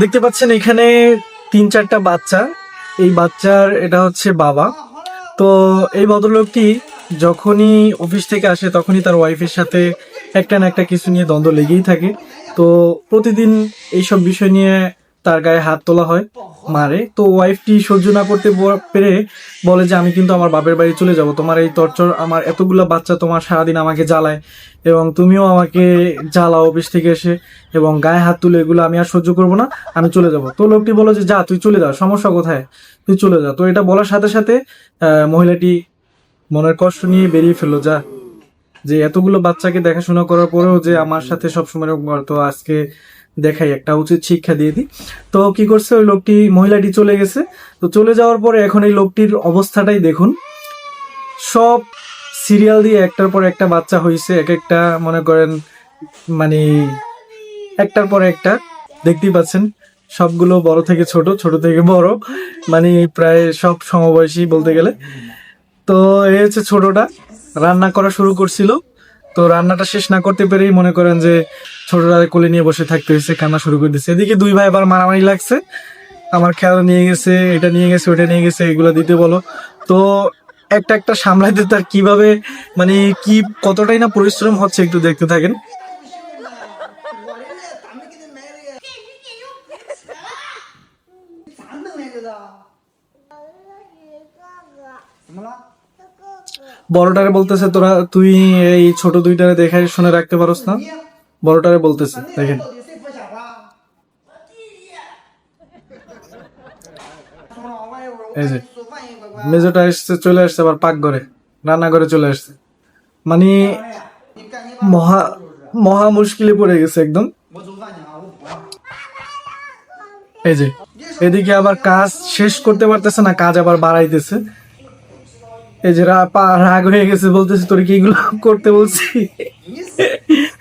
দেখতে পাচ্ছেন এখানে তিন চারটা বাচ্চা। এই বাচ্চার এটা হচ্ছে বাবা। তো এই ভদ্রলোকটি যখনই অফিস থেকে আসে, তখনই তার ওয়াইফের সাথে একটা না একটা কিছু নিয়ে দ্বন্দ্ব লেগেই থাকে। তো প্রতিদিন এইসব বিষয় নিয়ে তার গায়ে হাত তোলা হয়, মারে। তো ওয়াইফটি সহ্য না করতে পেরে বলে যে, আমি কিন্তু আমার বাপের বাড়ি চলে যাব। তোমার এই টর্চর আমার এতগুলো বাচ্চা তোমার সারাদিন আমাকে জ্বালায় এবং তুমিও আমাকে জ্বালাও অফিস থেকে এসে এবং গায়ে হাত তুলে এগুলো আমি আর সহ্য করব না, আমি চলে যাব। তো লোকটি বলো যে, যা, তুই চলে যা, সমস্যা কোথায়? তুই চলে যা। তো এটা বলার সাথে সাথে মহিলাটি মনের কষ্ট নিয়ে বেরিয়ে ফেলল, যা। যে এতগুলো বাচ্চাকে দেখাশোনা করার পরেও যে আমার সাথে সবসময় তো আজকে দেখাই একটা উচিত শিক্ষা দিয়ে দিই। তো কি করছে? ওই লোকটি, মহিলাটি চলে গেছে। তো চলে যাওয়ার পরে এখন এই লোকটির অবস্থাটাই দেখুন। সব সিরিয়াল দিয়ে একটার পর একটা বাচ্চা হয়েছে এক একটা মনে করেন মানে একটার পর একটা। দেখতেই পাচ্ছেন, সবগুলো বড় থেকে ছোট ছোট থেকে বড়। মানে প্রায় সব সমবয়সী বলতে গেলে। তো এই হচ্ছে ছোটটা। রান্না করা শুরু করছিল। তো রান্নাটা শেষ না করতে পেরেই মনে করেন যে ছোটরা কোলে নিয়ে বসে থাকতে হয়েছে, কান্না শুরু করে দিচ্ছে এদিকে দুই ভাই আবার মারামারি লাগছে। আমার খেলা নিয়ে গেছে, এটা নিয়ে গেছে, ওটা নিয়ে গেছে, এগুলো দিতে বলো। তো একটা একটা সামলাইতে তার কীভাবে মানে কি, কতটাই না পরিশ্রম হচ্ছে একটু দেখতে থাকেন। বড়টারে বলতেছে, তোরা, তুই এই ছোট দুইটারে দেখাই শুনে রাখতে পারোস না? বড়টারে বলতেছে দেখেন। এই যে মেজোটা এসছে চলে আসছে আবার পাকঘরে রান্নাঘরে চলে আসছে। মানে মহা মহা মুশকিলে পড়ে গেছে একদম। এই যে এদিকে আবার কাজ শেষ করতে পারতেছে না কাজ আবার বাড়াইতেছে। এই যে রাগ হয়ে গেছে বলতেছে তোর কি এগুলো করতে বলছি?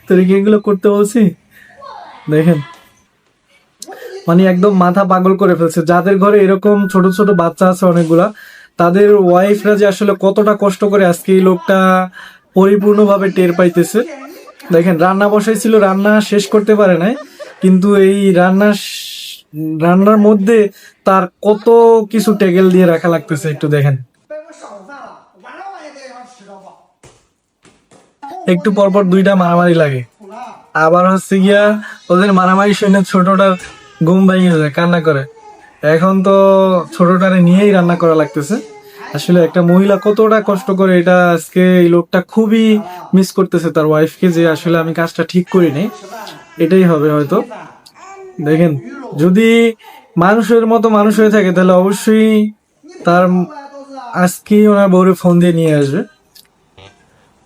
তোর এগুলো করতে বলছি? দেখেন। মানে একদম মাথা পাগল করে ফেলছে। যাদের ঘরে এরকম ছোট ছোট বাচ্চা আছে অনেকগুলা, তাদের ওয়াইফরা যে আসলে কতটা কষ্ট করে আজকে এই লোকটা পরিপূর্ণভাবে টের পাইতেছে। দেখেন, রান্না বসাইছিল, রান্না শেষ করতে পারে নাই, কিন্তু এই রান্না রান্নার মধ্যে তার কত কিছু টেগেল দিয়ে রাখা লাগতেছে, একটু দেখেন। একটু পরপর দুইটা মারামারি লাগে। আবার হচ্ছে গিয়া ওদের মারামারি শুনে ছোটটার ঘুম ভেঙে যায়, কান্না করে। এখন তো ছোটটারে নিয়েই রান্না করা লাগতেছে। আসলে একটা মহিলা কতটা কষ্ট করে এটা আজকে এই লোকটা খুবই মিস করতেছে তার ওয়াইফকে যে আসলে আমি কাজটা ঠিক করি নি এটাই হবে হয়তো। দেখেন, যদি মানুষের মতো মানুষ হয়ে থাকে তাহলে অবশ্যই তার আজকেই ওনার বউরে ফোন দিয়ে নিয়ে আসবে।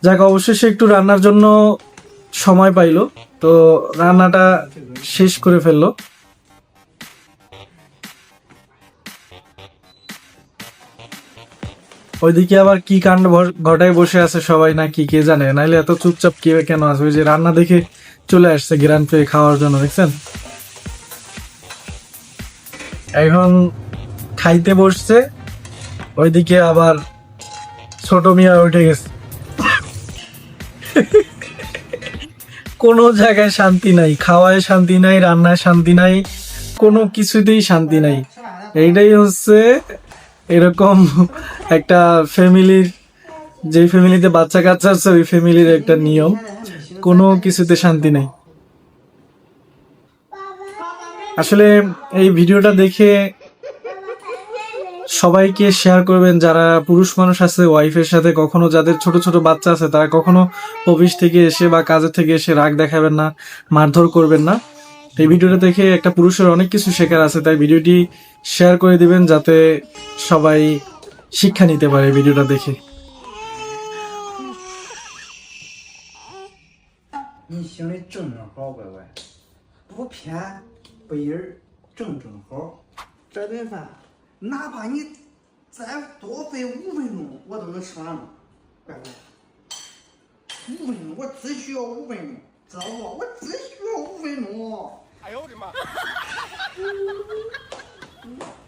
যাক অবশ্যই সে একটু রান্নার জন্য সময় পাইলো। তো রান্নাটা শেষ করে ফেলল। ওইদিকে আবার কি কাণ্ড ঘটায় বসে আছে সবাই, না কি কে জানে। নাইলে এত চুপচাপ কে কেন আছে? ওই যে রান্না দেখে চলে আসছে গ্রান পেয়ে খাওয়ার জন্য, দেখছেন? এখন খাইতে বসছে। ওইদিকে আবার ছোট মিয়া উঠে গেছে। কোনো জায়গায় শান্তি নাই, খাওয়ায় শান্তি নাই, রান্নায় শান্তি নাই, কোনো কিছুতেই শান্তি নাই। এইটাই হচ্ছে এরকম একটা ফ্যামিলির যে ফ্যামিলিতে বাচ্চা কাচ্চা আছে, ওই ফ্যামিলির একটা নিয়ম। কোনো কিছুতে শান্তি নেই। আসলে এই ভিডিওটা দেখে সবাইকে শেয়ার করবেন। যারা পুরুষ মানুষ আছে ওয়াইফের সাথে কখনো যাদের ছোট ছোট বাচ্চা আছে, তারা কখনো অফিস থেকে এসে বা কাজের থেকে এসে রাগ দেখাবেন না, মারধর করবেন না। এই ভিডিওটা দেখে একটা পুরুষের অনেক কিছু শেখার আছে, তাই ভিডিওটি শেয়ার করে দিবেন যাতে সবাই শিক্ষা নিতে পারে ভিডিওটা দেখে। 你哪怕你再多费五分钟，我都能吃完了，乖乖。五分钟，我只需要五分钟，知道不？我只需要五分钟。哎呦我的妈！